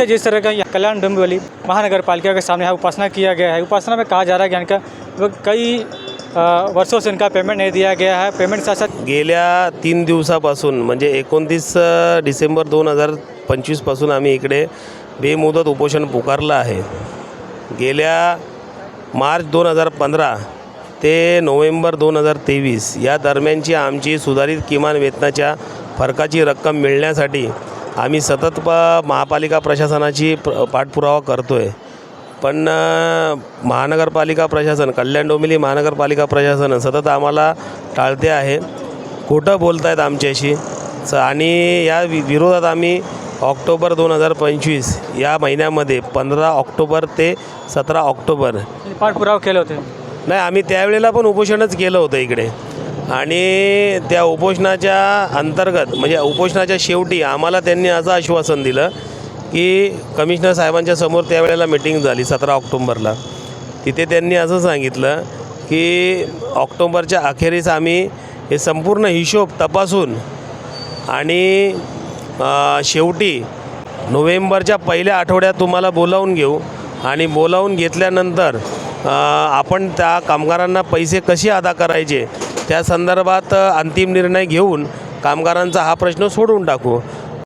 देखिए जिस तरह का यहाँ कल्याण डोंबिवली महानगर पालिका के सामने यहाँ उपासना किया गया है। उपासना में कहा जा रहा है कि इनका कई वर्षों से इनका पेमेंट नहीं दिया गया है। पेमेंट साथ साथ गेल्या तीन दिवसापासून म्हणजे एकोणतीस डिसेंबर दोन हजार पंचवीसपासून आम्ही इकडे बेमुदत उपोषण पुकारलं आहे. गेल्या मार्च दोन हजार पंधरा ते नोव्हेंबर दोन हजार तेवीस या दरम्यानची आमची सुधारित किमान वेतनाच्या फरकाची रक्कम मिळण्यासाठी आम्ही सतत प महापालिका प्रशासनाची प्र पाठपुरावा करतो आहे पण महानगरपालिका प्रशासन कल्याण डोंबिवली महानगरपालिका प्रशासन सतत आम्हाला टाळते आहे. खोटं बोलत आहेत आमच्याशी. स आणि या वि विरोधात आम्ही ऑक्टोबर दोन हजार पंचवीस या महिन्यामध्ये पंधरा ऑक्टोबर ते सतरा ऑक्टोबर पाठपुरावा केले होते. नाही आम्ही त्यावेळेला पण उपोषणच केलं होतं इकडे. आणि त्या उपोषणाच्या अंतर्गत म्हणजे उपोषणाच्या शेवटी आम्हाला त्यांनी असं आश्वासन दिलं की कमिशनर साहेबांच्या समोर त्यावेळेला मिटिंग झाली सतरा ऑक्टोंबरला. तिथे त्यांनी असं सांगितलं की ऑक्टोबरच्या अखेरीस आम्ही हे संपूर्ण हिशोब तपासून आणि शेवटी नोव्हेंबरच्या पहिल्या आठवड्यात तुम्हाला बोलावून घेऊ आणि बोलावून घेतल्यानंतर आपण त्या कामगारांना पैसे कसे अदा करायचे त्या संदर्भात अंतिम निर्णय घेऊन कामगारांचा हा प्रश्न सोडून टाकू.